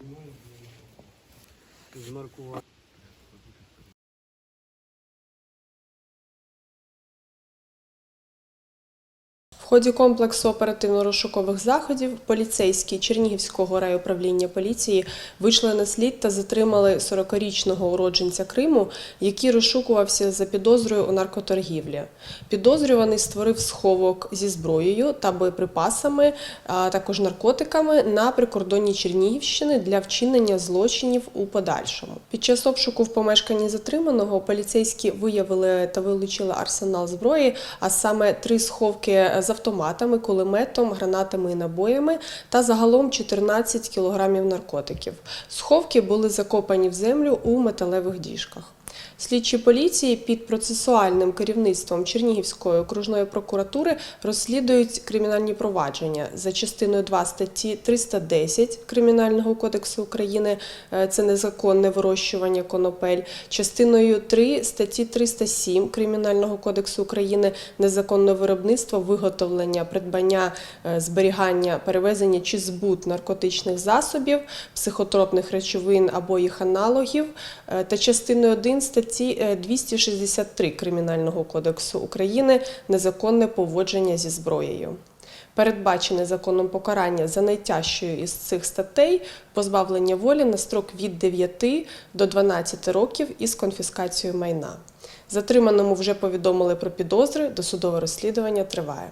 З змаркувати. В ході комплексу оперативно-розшукових заходів поліцейські Чернігівського райуправління поліції вийшли на слід та затримали 40-річного уродженця Криму, який розшукувався за підозрою у наркоторгівлі. Підозрюваний створив сховок зі зброєю та боєприпасами, а також наркотиками на прикордонні Чернігівщини для вчинення злочинів у подальшому. Під час обшуку в помешканні затриманого поліцейські виявили та вилучили арсенал зброї, а саме три сховки з автоматами, кулеметом, гранатами і набоями та загалом 14 кілограмів наркотиків. Сховки були закопані в землю у металевих діжках. Слідчі поліції під процесуальним керівництвом Чернігівської окружної прокуратури розслідують кримінальні провадження. За частиною 2 статті 310 Кримінального кодексу України е, це незаконне вирощування конопель, частиною 3 статті 307 Кримінального кодексу України незаконне виробництво, виготовлення, придбання, е, зберігання, перевезення чи збут наркотичних засобів, психотропних речовин або їх аналогів. Е, та частиною 1 статті е, 263 Кримінального кодексу України незаконне поводження зі зброєю. Передбачене законом покарання за найтяжчою із цих статей позбавлення волі на строк від 9 до 12 років із конфіскацією майна. Затриманому вже повідомили про підозри, досудове розслідування триває.